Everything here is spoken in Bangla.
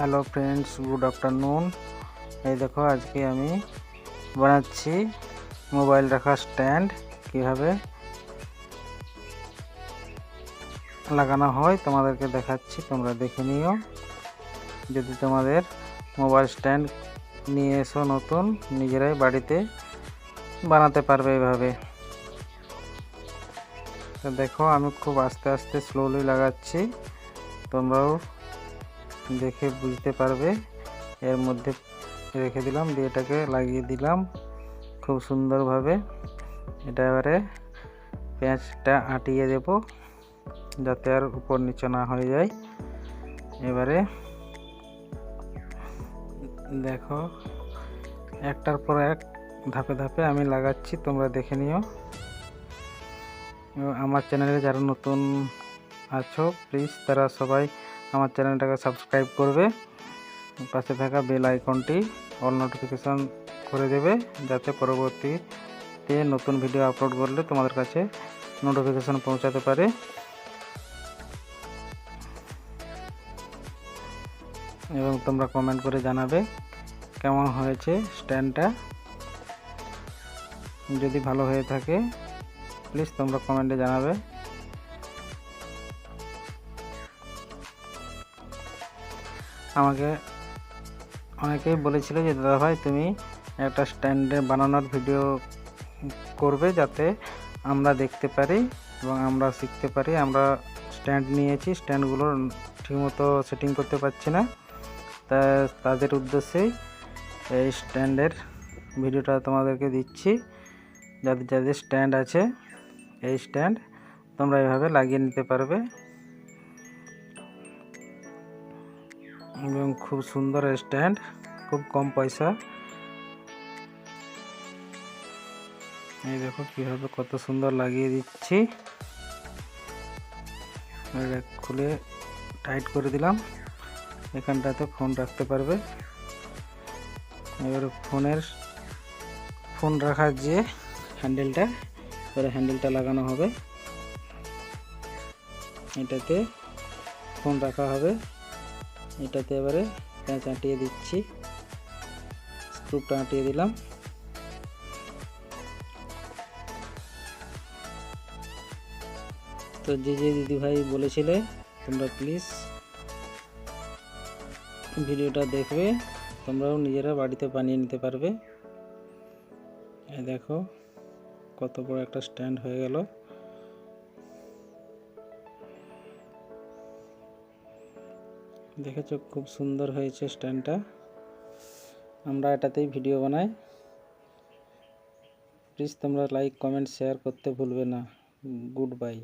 হ্যালো ফ্রেন্ডস গুড আফটারনুন এই দেখো, আজকে আমি বানাচ্ছি মোবাইল রাখার স্ট্যান্ড কীভাবে লাগানো হয় তোমাদেরকে দেখাচ্ছি, তোমরা দেখে নিও। যদি তোমাদের মোবাইল স্ট্যান্ড নিয়ে এসো নতুন, নিজেরাই বাড়িতে বানাতে পারবে এভাবে। তো দেখো, আমি খুব আস্তে আস্তে স্লোলি লাগাচ্ছি। তোমরাও দেখে বুঝতে পারবে। এর মধ্যে রেখে দিলাম, দিয়ে এটাকে লাগিয়ে দিলাম খুব সুন্দরভাবে। এটা এবারে পেঁয়াজটা আটিয়ে দেব, যাতে আর উপর নিচে না হয়ে যায়। এবারে দেখো, একটার পর এক ধাপে ধাপে আমি লাগাচ্ছি, তোমরা দেখে নিও। আমার চ্যানেলে যারা নতুন আছো প্লিজ তারা সবাই আমার চ্যানেলটাকে সাবস্ক্রাইব করবে। পাশে থাকা বেল আইকনটি অল নোটিফিকেশান করে দেবে, যাতে পরবর্তীতে নতুন ভিডিও আপলোড করলে তোমাদের কাছে নোটিফিকেশান পৌঁছাতে পারে। এবং তোমরা কমেন্ট করে জানাবে কেমন হয়েছে স্ট্যান্ডটা যদি ভালো হয়ে থাকে প্লিজ তোমরা কমেন্টে জানাবে। আমাকে অনেকেই বলেছিল যে, দাদা ভাই, তুমি একটা স্ট্যান্ডে বানানোর ভিডিও করবে যাতে আমরা দেখতে পারি এবং আমরা শিখতে পারি। আমরা স্ট্যান্ড নিয়েছি, স্ট্যান্ডগুলো ঠিকমতো সেটিং করতে পারছি না। তা তাদের উদ্দেশ্যেই এই স্ট্যান্ডের ভিডিওটা তোমাদেরকে দিচ্ছি। যাদের যাদের স্ট্যান্ড আছে, এই স্ট্যান্ড তোমরা এভাবে লাগিয়ে নিতে পারবে। এবং খুব সুন্দর স্ট্যান্ড, খুব কম পয়সা। এই দেখো কীভাবে কত সুন্দর লাগিয়ে দিচ্ছি। খুলে টাইট করে দিলাম। এখানটাতে ফোন রাখতে পারবে। এবার ফোনের, ফোন রাখার যে হ্যান্ডেলটা, এবারে হ্যান্ডেলটা লাগানো হবে। এটাতে ফোন রাখা হবে। এটাতে এবারে প্যাঁচ আঁটিয়ে দিচ্ছি। স্ক্রুপটা আঁটিয়ে দিলাম। তো যে যে দিদিভাই বলেছিলে, তোমরা প্লিজ ভিডিওটা দেখবে, তোমরাও নিজেরা বাড়িতে বানিয়ে নিতে পারবে। দেখো, কত বড় একটা স্ট্যান্ড হয়ে গেল। দেখেছ খুব সুন্দর হয়েছে স্ট্যান্ডটা। আমরা এটাতেই ভিডিও বানাই। প্লিজ তোমরা লাইক কমেন্ট শেয়ার করতে ভুলবে না। Good bye